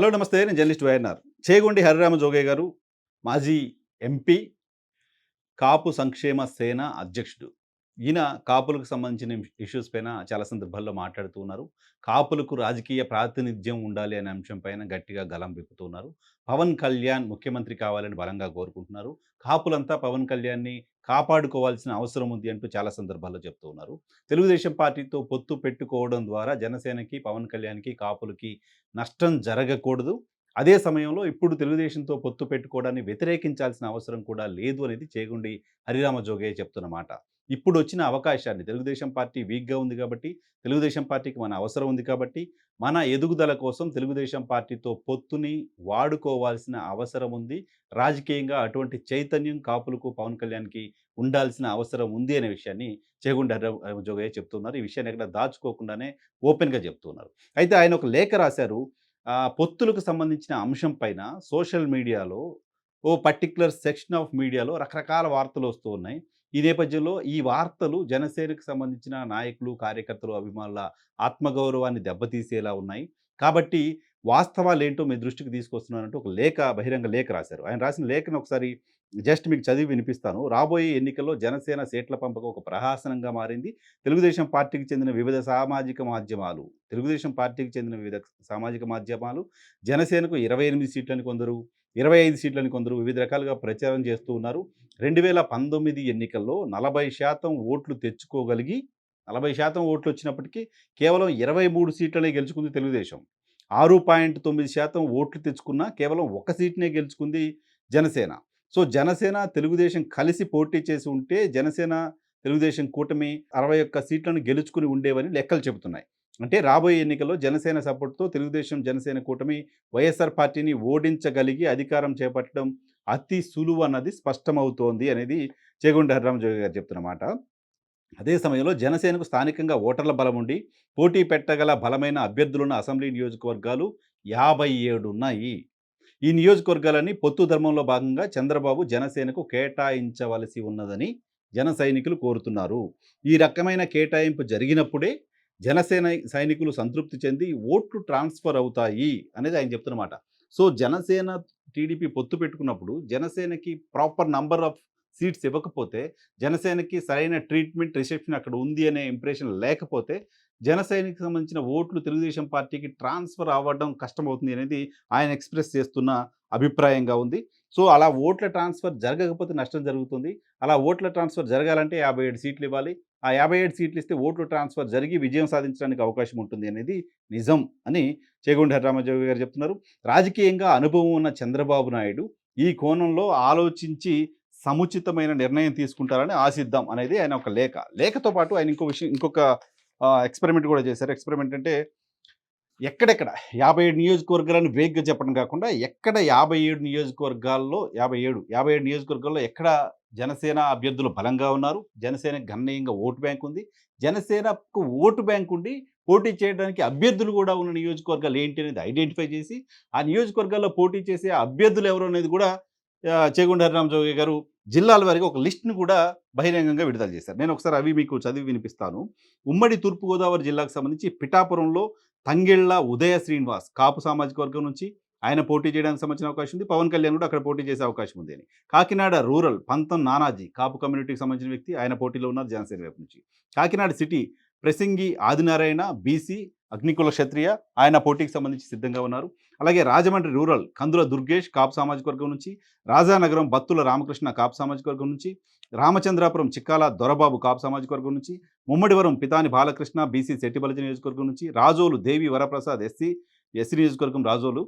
Hello నమస్తే. నేను journalist YNR. Chegondi Harirama Jogaiah గారు మాజీ ఎంపీ కాపు సంక్షేమ సేన అధ్యక్షుడు. ఈయన కాపులకు సంబంధించిన ఇష్యూస్ పైన చాలా సందర్భాల్లో మాట్లాడుతూ ఉన్నారు. కాపులకు రాజకీయ ప్రాతినిధ్యం ఉండాలి అనే అంశం పైన గట్టిగా గలం విప్పుతున్నారు పవన్ కళ్యాణ్ ముఖ్యమంత్రి కావాలని బలంగా కోరుకుంటున్నారు. కాపులంతా పవన్ కళ్యాణ్ని కాపాడుకోవాల్సిన అవసరం ఉంది అంటూ చాలా సందర్భాల్లో చెప్తూ ఉన్నారు. తెలుగుదేశం పార్టీతో పొత్తు పెట్టుకోవడం ద్వారా జనసేనకి పవన్ కళ్యాణ్కి కాపులకి నష్టం జరగకూడదు. అదే సమయంలో ఇప్పుడు తెలుగుదేశంతో పొత్తు పెట్టుకోవడాన్ని వ్యతిరేకించాల్సిన అవసరం కూడా లేదు అనేది చేగుండి హరిరామ జోగయ్య చెప్తున్నమాట ఇప్పుడు వచ్చిన అవకాశాన్ని తెలుగుదేశం పార్టీ వీక్గా ఉంది కాబట్టి తెలుగుదేశం పార్టీకి మన అవసరం ఉంది కాబట్టి మన ఎదుగుదల కోసం తెలుగుదేశం పార్టీతో పొత్తుని వాడుకోవాల్సిన అవసరం ఉంది. రాజకీయంగా అటువంటి చైతన్యం కాపులకు పవన్ కళ్యాణ్కి ఉండాల్సిన అవసరం ఉంది అనే విషయాన్ని చేగుండ జోగయ్య చెప్తున్నారు. ఈ విషయాన్ని ఎక్కడ దాచుకోకుండానే ఓపెన్గా చెప్తున్నారు. అయితే ఆయన ఒక లేఖ రాశారు. పొత్తులకు సంబంధించిన అంశం పైన సోషల్ మీడియాలో ఓ పర్టిక్యులర్ సెక్షన్ ఆఫ్ మీడియాలో రకరకాల వార్తలు వస్తూ ఉన్నాయి. ఈ నేపథ్యంలో ఈ వార్తలు జనసేనకు సంబంధించిన నాయకులు కార్యకర్తలు అభిమానుల ఆత్మగౌరవాన్ని దెబ్బతీసేలా ఉన్నాయి. కాబట్టి వాస్తవాలు ఏంటో మీ దృష్టికి తీసుకొస్తున్నానంటూ ఒక లేఖ బహిరంగ లేఖ రాశారు. ఆయన రాసిన లేఖను ఒకసారి జస్ట్ మీకు చదివి వినిపిస్తాను. రాబోయే ఎన్నికల్లో జనసేన సీట్ల పంపకం ఒక ప్రహాసనంగా మారింది. తెలుగుదేశం పార్టీకి చెందిన వివిధ సామాజిక మాధ్యమాలు తెలుగుదేశం పార్టీకి చెందిన వివిధ సామాజిక మాధ్యమాలు జనసేనకు ఇరవై ఎనిమిది సీట్లని కొందరు ఇరవై ఐదు సీట్లని కొందరు వివిధ రకాలుగా ప్రచారం చేస్తూ ఉన్నారు. రెండు వేల పంతొమ్మిది ఎన్నికల్లో నలభై శాతం ఓట్లు తెచ్చుకోగలిగి నలభై శాతం ఓట్లు వచ్చినప్పటికీ కేవలం ఇరవై మూడు సీట్లనే గెలుచుకుంది తెలుగుదేశం. ఆరు పాయింట్ తొమ్మిది శాతం ఓట్లు తెచ్చుకున్న కేవలం ఒక సీట్నే గెలుచుకుంది జనసేన. సో జనసేన తెలుగుదేశం కలిసి పోటీ చేసి ఉంటే జనసేన తెలుగుదేశం కూటమి అరవై ఒక్క సీట్లను గెలుచుకుని ఉండేవని లెక్కలు చెబుతున్నాయి. అంటే రాబోయే ఎన్నికల్లో జనసేన సపోర్ట్తో తెలుగుదేశం జనసేన కూటమి వైఎస్ఆర్ పార్టీని ఓడించగలిగి అధికారం చేపట్టడం అతి సులువు అన్నది స్పష్టమవుతోంది అనేది చేగుండ హరిరామజోగి గారు చెప్తున్నమాట. అదే సమయంలో జనసేనకు స్థానికంగా ఓటర్ల బలం ఉండి పోటీ పెట్టగల బలమైన అభ్యర్థులున్న అసెంబ్లీ నియోజకవర్గాలు యాభై ఏడు ఉన్నాయి. ఈ నియోజకవర్గాలన్నీ పొత్తు ధర్మంలో భాగంగా చంద్రబాబు జనసేనకు కేటాయించవలసి ఉన్నదని జన సైనికులు కోరుతున్నారు. ఈ రకమైన కేటాయింపు జరిగినప్పుడే జనసేన సైనికులు సంతృప్తి చెంది ఓట్లు ట్రాన్స్ఫర్ అవుతాయి అనేది ఆయన చెప్తున్నమాట. సో జనసేన టీడీపీ పొత్తు పెట్టుకున్నప్పుడు జనసేనకి ప్రాపర్ నంబర్ ఆఫ్ సీట్స్ ఇవ్వకపోతే జనసేనకి సరైన ట్రీట్మెంట్ రిసెప్షన్ అక్కడ ఉంది అనే ఇంప్రెషన్ లేకపోతే జనసేనకి సంబంధించిన ఓట్లు తెలుగుదేశం పార్టీకి ట్రాన్స్ఫర్ అవ్వడం కష్టమవుతుంది అనేది ఆయన ఎక్స్ప్రెస్ చేస్తున్న అభిప్రాయంగా ఉంది. సో అలా ఓట్ల ట్రాన్స్ఫర్ జరగకపోతే నష్టం జరుగుతుంది. అలా ఓట్ల ట్రాన్స్ఫర్ జరగాలంటే యాభై ఏడు సీట్లు ఇవ్వాలి. ఆ యాభై ఏడు సీట్లు ఇస్తే ఓట్లు ట్రాన్స్ఫర్ జరిగి విజయం సాధించడానికి అవకాశం ఉంటుంది అనేది నిజం అని చేగొండ రామజోగి గారు చెప్తున్నారు. రాజకీయంగా అనుభవం ఉన్న చంద్రబాబు నాయుడు ఈ కోణంలో ఆలోచించి సముచితమైన నిర్ణయం తీసుకుంటారని ఆశిద్దాం అనేది ఆయన ఒక లేఖ. లేఖతో పాటు ఆయన ఇంకో విషయం ఇంకొక ఎక్స్పెరిమెంట్ కూడా చేశారు. ఎక్స్పెరిమెంట్ అంటే ఎక్కడెక్కడ? యాభై ఏడు నియోజకవర్గాలను వేగ్గా చెప్పడం కాకుండా ఎక్కడ యాభై ఏడు నియోజకవర్గాల్లో యాభై ఏడు యాభై ఏడు నియోజకవర్గాల్లో ఎక్కడ జనసేన అభ్యర్థులు బలంగా ఉన్నారు. జనసేన గణనీయంగా ఓటు బ్యాంక్ ఉంది. జనసేనకు ఓటు బ్యాంక్ ఉండి పోటీ చేయడానికి అభ్యర్థులు కూడా ఉన్న నియోజకవర్గాలు ఏంటి అనేది ఐడెంటిఫై చేసి ఆ నియోజకవర్గాల్లో పోటీ చేసే అభ్యర్థులు ఎవరు అనేది కూడా చేగుండ హరిరామజోగి గారు జిల్లాల వారికి ఒక లిస్ట్ను కూడా బహిరంగంగా విడుదల చేశారు. నేను ఒకసారి అవి మీకు చదివి వినిపిస్తాను. ఉమ్మడి తూర్పుగోదావరి జిల్లాకు సంబంధించి పిఠాపురంలో తంగెళ్ళ ఉదయ శ్రీనివాస్ కాపు సామాజిక వర్గం నుంచి ఆయన పోటీ చేయడానికి సంబంధించిన అవకాశం ఉంది. పవన్ కళ్యాణ్ కూడా అక్కడ పోటీ చేసే అవకాశం ఉంది అని. కాకినాడ రూరల్ పంతం నానాజీ కాపు కమ్యూనిటీకి సంబంధించిన వ్యక్తి ఆయన పోటీలో ఉన్నారు జనసేన వైపు నుంచి. కాకినాడ సిటీ ప్రసింగి ఆదినారాయణ బీసీ అగ్నికుల క్షత్రియ ఆయన పోటీకి సంబంధించి సిద్ధంగా ఉన్నారు. అలాగే రాజమండ్రి రూరల్ కందుల దుర్గేష్ కాపు సామాజిక వర్గం నుంచి రాజానగరం బత్తుల రామకృష్ణ కాపు సామాజిక వర్గం నుంచి రామచంద్రాపురం చిక్కాల దొరబాబు కాపు సామాజిక వర్గం నుంచి ముమ్మడివరం పితాని బాలకృష్ణ బీసీ శెట్టిబలజ నియోజకవర్గం నుంచి రాజోలు దేవి వరప్రసాద్ ఎస్సీ ఎస్సీ నియోజకవర్గం రాజోలు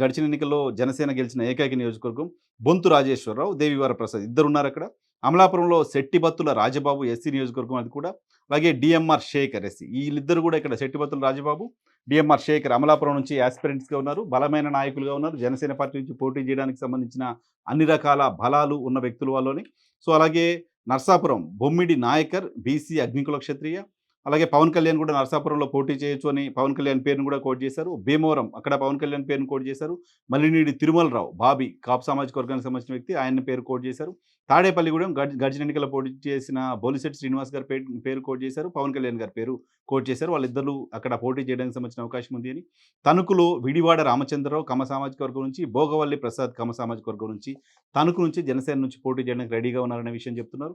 గడిచిన ఎన్నికల్లో జనసేన గెలిచిన ఏకైక నియోజకవర్గం బొంతు రాజేశ్వరరావు దేవివర ప్రసాద్ ఇద్దరు ఉన్నారు అక్కడ అమలాపురంలో శెట్టిబత్తుల రాజబాబు ఎస్సీ నియోజకవర్గం అది కూడా. అలాగే డిఎంఆర్ శేఖర్ ఎస్సీ. వీళ్ళిద్దరు కూడా ఇక్కడ శెట్టిబత్తుల రాజబాబు డిఎంఆర్ శేఖర్ అమలాపురం నుంచి యాస్పిరెంట్స్గా ఉన్నారు బలమైన నాయకులుగా ఉన్నారు. జనసేన పార్టీ నుంచి పోటీ చేయడానికి సంబంధించిన అన్ని రకాల బలాలు ఉన్న వ్యక్తుల వాళ్ళని. సో అలాగే నర్సాపురం బొమ్మిడి నాయకర్ బీసీ అగ్నికుల క్షత్రియ అలాగే పవన్ కళ్యాణ్ కూడా నరసాపురంలో పోటీ చేయొచ్చు అని పవన్ కళ్యాణ్ పేరును కూడా కోట్ చేశారు. భీమవరం అక్కడ పవన్ కళ్యాణ్ పేరును కోట్ చేశారు. మల్లినీడి తిరుమలరావు బాబీ కాపు సామాజిక వర్గానికి సంబంధించిన వ్యక్తి ఆయన పేరు కోట్ చేశారు. తాడేపల్లిగూడెం గడ్ గడిచిన ఎన్నికల పోటీ చేసిన బోలిశెట్టి శ్రీనివాస్ గారి పేరు పేరు కోట్ చేశారు. పవన్ కళ్యాణ్ గారి పేరు కోట్ చేశారు. వాళ్ళిద్దరూ అక్కడ పోటీ చేయడానికి సంబంధించిన అవకాశం ఉంది అని. తణుకులో విడివాడ రామచంద్రరావు కమ సామాజిక వర్గం నుంచి భోగవల్లి ప్రసాద్ కమ సామాజిక వర్గం నుంచి తణుకు నుంచి జనసేన నుంచి పోటీ చేయడానికి రెడీగా ఉన్నారనే విషయం చెప్తున్నారు.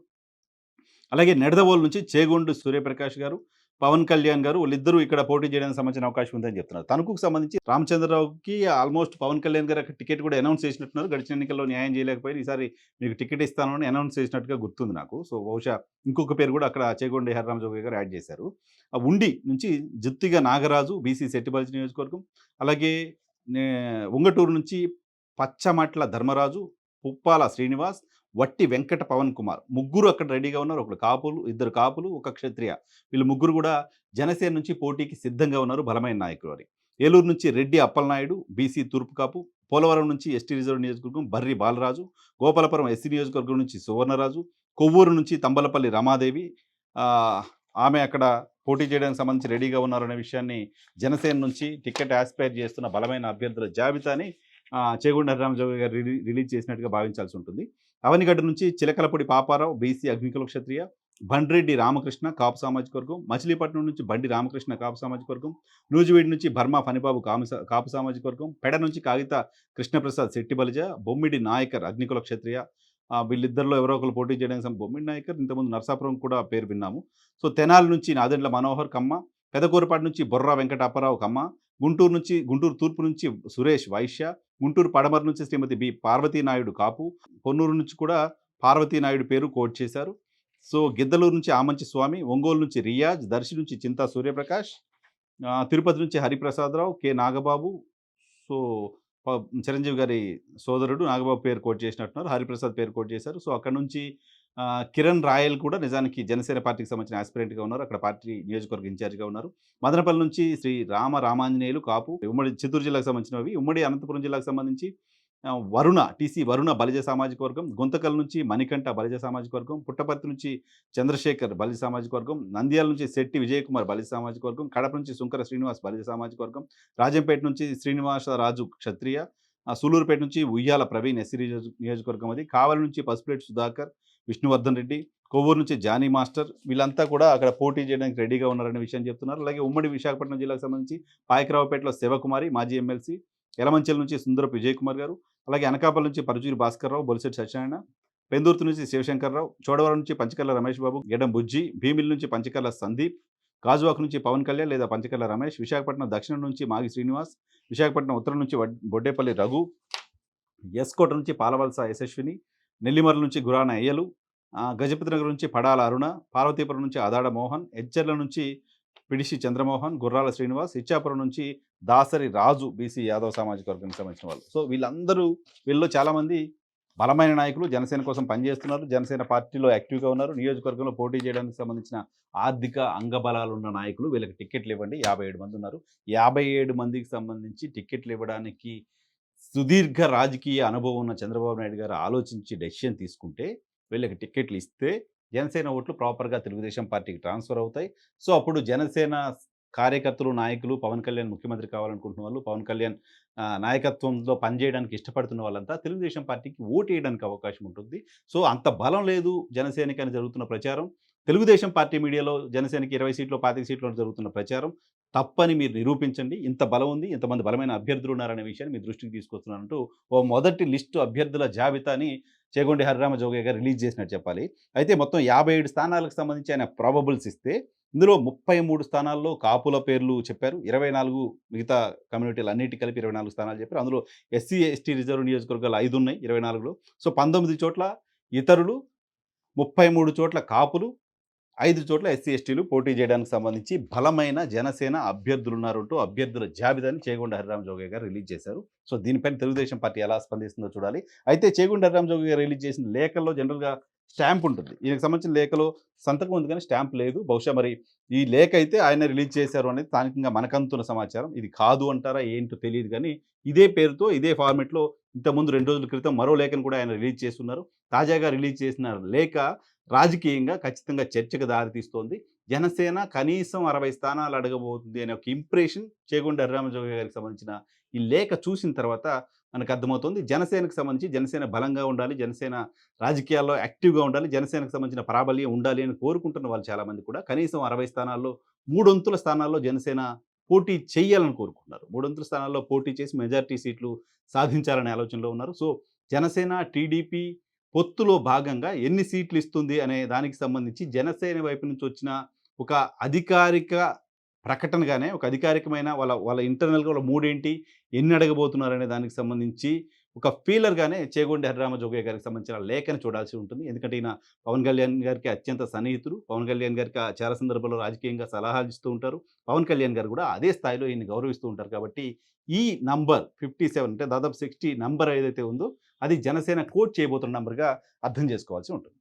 అలాగే నెడదవోలు నుంచి చేగొండు సూర్యప్రకాష్ గారు పవన్ కళ్యాణ్ గారు వాళ్ళిద్దరూ ఇక్కడ పోటీ చేయడానికి సంబంధించిన అవకాశం ఉందని చెప్తున్నారు. తణుకుకు సంబంధించి రామచంద్రరావుకి ఆల్మోస్ట్ పవన్ కళ్యాణ్ గారు అక్కడ టికెట్ కూడా అనౌన్స్ చేసినట్టున్నారు. గడిచిన ఎన్నికల్లో న్యాయం చేయలేకపోయి ఈసారి మీకు టికెట్ ఇస్తానని అనౌన్స్ చేసినట్టుగా గుర్తుంది నాకు. సో బహుశా ఇంకొక పేరు కూడా అక్కడ చేగొండ హరిరామ జోగి గారు యాడ్ చేశారు. ఆ ఉండి నుంచి జిత్తిగా నాగరాజు బీసీ సెట్టిపల్చి నియోజకవర్గం అలాగే ఉంగటూరు నుంచి పచ్చమట్ల ధర్మరాజు పుప్పాల శ్రీనివాస్ వట్టి వెంకట పవన్ కుమార్. ముగ్గురు అక్కడ రెడీగా ఉన్నారు. ఒకడు కాపులు ఇద్దరు కాపులు ఒక క్షత్రియ. వీళ్ళు ముగ్గురు కూడా జనసేన నుంచి పోటీకి సిద్ధంగా ఉన్నారు బలమైన నాయకులు అని. ఏలూరు నుంచి రెడ్డి అప్పలనాయుడు బీసీ తూర్పు కాపు పోలవరం నుంచి ఎస్టీ రిజర్వ్ నియోజకవర్గం బర్రి బాలరాజు గోపాలపురం ఎస్సీ నియోజకవర్గం నుంచి సువర్ణరాజు కొవ్వూరు నుంచి తంబలపల్లి రమాదేవి ఆమె అక్కడ పోటీ చేయడానికి సంబంధించి రెడీగా ఉన్నారనే విషయాన్ని జనసేన నుంచి టికెట్ ఆస్పైర్ చేస్తున్న బలమైన అభ్యర్థుల జాబితాని చేగుండ హరిరామజోగి గారు రిలీ- రిలీజ్ చేసినట్టుగా భావించాల్సి ఉంటుంది అవనిగడ్డ నుంచి చిలకలపూడి పాపారావు బీసీ అగ్నికుల క్షత్రియ బండ్రెడ్డి రామకృష్ణ కాపు సామాజిక వర్గం మచిలీపట్నం నుంచి బండి రామకృష్ణ కాపు సామాజిక వర్గం నూజివీడి నుంచి బర్మా ఫణిబాబు కాము కాపు సామాజిక వర్గం పెడ నుంచి కాగిత కృష్ణప్రసాద్ శెట్టిబలిజ బొమ్మిడి నాయకర్ అగ్నికుల క్షత్రియ వీళ్ళిద్దరిలో ఎవరో ఒకరు పోటీ చేయడానికి బొమ్మిడి నాయకర్ ఇంతకుముందు నరసాపురం కూడా పేరు విన్నాము. సో తెనాలి నుంచి నాదెండ్ల మనోహర్ కమ్మ పెదకూరపాటి నుంచి బొర్రా వెంకట అప్పారావు కమ్మ గుంటూరు నుంచి గుంటూరు తూర్పు నుంచి సురేష్ వైశ్య గుంటూరు పడమర నుంచి శ్రీమతి బి పార్వతీనాయుడు కాపు. పొన్నూరు నుంచి కూడా పార్వతీనాయుడు పేరు కోట్ చేశారు. సో గిద్దలూరు నుంచి ఆమంచి స్వామి ఒంగోలు నుంచి రియాజ్ దర్శి నుంచి చింతా సూర్యప్రకాష్ తిరుపతి నుంచి హరిప్రసాదరావు కె. నాగబాబు. సో ప- చిరంజీవి గారి సోదరుడు నాగబాబు పేరు కోట్ చేసినట్టున్నారు. హరిప్రసాద్ పేరు కోట్ చేశారు. సో అక్కడ నుంచి కిరణ్ రాయల్ కూడా నిజానికి జనసేన పార్టీకి సంబంధించిన ఆస్పిరెంట్గా ఉన్నారు. అక్కడ పార్టీ నియోజకవర్గ ఇన్ఛార్జ్గా ఉన్నారు. మదనపల్లి నుంచి శ్రీ రామ రామాంజనేయులు కాపు ఉమ్మడి చిత్తూరు జిల్లాకు సంబంధించినవి. ఉమ్మడి అనంతపురం జిల్లాకు సంబంధించి వరుణ టీసీ వరుణ బలిజ సామాజిక వర్గం. గుంతకల్ నుంచి మణికంఠ బలిజ సామాజిక వర్గం. పుట్టపర్తి నుంచి చంద్రశేఖర్ బలిజ సామాజిక వర్గం. నంద్యాల నుంచి శెట్టి విజయకుమార్ బలిజ సామాజిక వర్గం. కడప నుంచి శుంకర శ్రీనివాస్ బలిజ సామాజిక వర్గం. రాజంపేట నుంచి శ్రీనివాస రాజు క్షత్రియ. సూలూరుపేట నుంచి ఉయ్యాల ప్రవీణ్ ఎస్సీ నియోజకవర్గం అది. కావలి నుంచి పసుపులేటి సుధాకర్. విష్ణువర్ధన్ రెడ్డి కొవ్వూరు నుంచి జానీ మాస్టర్ వీళ్ళంతా కూడా అక్కడ పోటీ చేయడానికి రెడీగా ఉన్నారనే విషయం చెప్తున్నారు. అలాగే ఉమ్మడి విశాఖపట్నం జిల్లాకు సంబంధించి పాయకరావుపేటలో శివకుమారి మాజీ ఎమ్మెల్సీ ఎలమంచెల నుంచి సుందరపు విజయ్ కుమార్ గారు అలాగే అనకాపల్లి నుంచి పరుచూరి భాస్కర్రావు బొలిసెట్టి సత్యనారాయణ పెందుర్తి నుంచి శివశంకర్రావు చోడవరం నుంచి పంచకర్ల రమేష్ బాబు గెడం బుజ్జి భీమిల్ నుంచి పంచకర్ల సందీప్ గాజువాక్ నుంచి పవన్ కళ్యాణ్ లేదా పంచకర్ల రమేష్ విశాఖపట్నం దక్షిణం నుంచి మాగి శ్రీనివాస్ విశాఖపట్నం ఉత్తరం నుంచి బొడ్డేపల్లి రఘు ఎస్కోట నుంచి పాలవలస యశస్విని నెల్లిమర్ల నుంచి గురాన అయ్యలు గజపతి నగర్ నుంచి పడాల అరుణ పార్వతీపురం నుంచి అదాడ మోహన్ ఎచ్చర్ల నుంచి పిడిసి చంద్రమోహన్ గుర్రాల శ్రీనివాస్ ఇచ్చాపురం నుంచి దాసరి రాజు బీసీ యాదవ్ సామాజిక వర్గానికి సంబంధించిన వాళ్ళు. సో వీళ్ళందరూ వీళ్ళు చాలామంది బలమైన నాయకులు జనసేన కోసం పనిచేస్తున్నారు జనసేన పార్టీలో యాక్టివ్గా ఉన్నారు నియోజకవర్గంలో పోటీ చేయడానికి సంబంధించిన ఆర్థిక అంగబలాలు ఉన్న నాయకులు వీళ్ళకి టిక్కెట్లు ఇవ్వండి యాభై ఏడు మంది ఉన్నారు. యాభై ఏడు మందికి సంబంధించి టిక్కెట్లు ఇవ్వడానికి సుదీర్ఘ రాజకీయ అనుభవం ఉన్న చంద్రబాబు నాయుడు గారు ఆలోచించి డెసిషన్ తీసుకుంటే వీళ్ళకి టికెట్లు ఇస్తే జనసేన ఓట్లు ప్రాపర్గా తెలుగుదేశం పార్టీకి ట్రాన్స్ఫర్ అవుతాయి. సో అప్పుడు జనసేన కార్యకర్తలు నాయకులు పవన్ కళ్యాణ్ ముఖ్యమంత్రి కావాలనుకుంటున్న వాళ్ళు పవన్ కళ్యాణ్ నాయకత్వంలో పనిచేయడానికి ఇష్టపడుతున్న వాళ్ళంతా తెలుగుదేశం పార్టీకి ఓటు వేయడానికి అవకాశం ఉంటుంది. సో అంత బలం లేదు జనసేనకి అని జరుగుతున్న ప్రచారం. తెలుగుదేశం పార్టీ మీడియాలో జనసేనకి ఇరవై సీట్లు పాతిక సీట్లు అని జరుగుతున్న ప్రచారం. తప్పని మీరు నిరూపించండి. ఇంత బలం ఉంది ఇంతమంది బలమైన అభ్యర్థులు ఉన్నారనే విషయాన్ని మీ దృష్టికి తీసుకొస్తున్నానంటూ ఓ మొదటి లిస్టు అభ్యర్థుల జాబితాని చేగొండి హరిరామ జోగయ్య గారు రిలీజ్ చేసినట్టు చెప్పాలి. అయితే మొత్తం యాభై ఏడు స్థానాలకు సంబంధించి ఆయన ప్రాబబుల్స్ ఇస్తే ఇందులో ముప్పై మూడు స్థానాల్లో కాపుల పేర్లు చెప్పారు. ఇరవై నాలుగు మిగతా కమ్యూనిటీలు అన్నిటి కలిపి ఇరవై నాలుగు స్థానాలు చెప్పారు. అందులో ఎస్సీ ఎస్టీ రిజర్వ్ నియోజకవర్గాలు ఐదు ఉన్నాయి ఇరవై నాలుగులో. సో పంతొమ్మిది చోట్ల ఇతరులు ముప్పై మూడు చోట్ల కాపులు ఐదు చోట్ల ఎస్సీ ఎస్టీలు పోటీ చేయడానికి సంబంధించి బలమైన జనసేన అభ్యర్థులున్నారంటూ అభ్యర్థుల జాబితాని చేగొండ హరిరామ్ జోగయ్య గారు రిలీజ్ చేశారు. సో దీనిపైన తెలుగుదేశం పార్టీ ఎలా స్పందిస్తుందో చూడాలి. అయితే చేగొండ హరిరామ్ జోగయ్య గారు రిలీజ్ చేసిన లేఖల్లో జనరల్గా స్టాంప్ ఉంటుంది. ఈయనకు సంబంధించిన లేఖలో సంతకం ఉంది కానీ స్టాంప్ లేదు. బహుశా మరి ఈ లేఖ అయితే ఆయన రిలీజ్ చేశారు అనేది స్థానికంగా మనకంతున్న సమాచారం. ఇది కాదు అంటారా ఏంటో తెలియదు కానీ ఇదే పేరుతో ఇదే ఫార్మెట్లో ఇంతకుముందు రెండు రోజుల క్రితం మరో లేఖను కూడా ఆయన రిలీజ్ చేస్తున్నారు. తాజాగా రిలీజ్ చేసిన లేఖ రాజకీయంగా ఖచ్చితంగా చర్చకు దారితీస్తోంది. జనసేన కనీసం అరవై స్థానాలు అడగబోతుంది అనే ఒక ఇంప్రెషన్ చేగొండ హరిరామజోగి గారికి సంబంధించిన ఈ లేఖ చూసిన తర్వాత మనకు అర్థమవుతుంది. జనసేనకు సంబంధించి జనసేన బలంగా ఉండాలి జనసేన రాజకీయాల్లో యాక్టివ్గా ఉండాలి జనసేనకు సంబంధించిన ప్రాబల్యం ఉండాలి అని కోరుకుంటున్న వాళ్ళు చాలామంది కూడా కనీసం అరవై స్థానాల్లో మూడొంతుల స్థానాల్లో జనసేన పోటీ చేయాలని కోరుకుంటున్నారు. మూడొంతుల స్థానాల్లో పోటీ చేసి మెజారిటీ సీట్లు సాధించాలనే ఆలోచనలో ఉన్నారు. సో జనసేన టీడీపీ పొత్తులో భాగంగా ఎన్ని సీట్లు ఇస్తుంది అనే దానికి సంబంధించి జనసేన వైపు నుంచి వచ్చిన ఒక అధికారిక ప్రకటనగానే ఒక అధికారికమైన వాళ్ళ వాళ్ళ ఇంటర్నల్గా వాళ్ళ మూడేంటి ఎన్ని అడగబోతున్నారు అనే దానికి సంబంధించి ఒక ఫీలర్గానే చేగొండి హరిరామ జోగయ్య గారికి సంబంధించిన లేఖను చూడాల్సి ఉంటుంది. ఎందుకంటే ఈయన పవన్ కళ్యాణ్ గారికి అత్యంత సన్నిహితులు. పవన్ కళ్యాణ్ గారికి ఆ చాలా సందర్భాల్లో రాజకీయంగా సలహాలు ఇస్తూ ఉంటారు. పవన్ కళ్యాణ్ గారు కూడా అదే స్థాయిలో ఈయన గౌరవిస్తూ ఉంటారు కాబట్టి ఈ నంబర్ ఫిఫ్టీ సెవెన్ అంటే దాదాపు సిక్స్టీ నంబర్ ఏదైతే ఉందో అది జనసేన కోట్ చేయబోతున్న నంబర్గా అర్థం చేసుకోవాల్సి ఉంటుంది.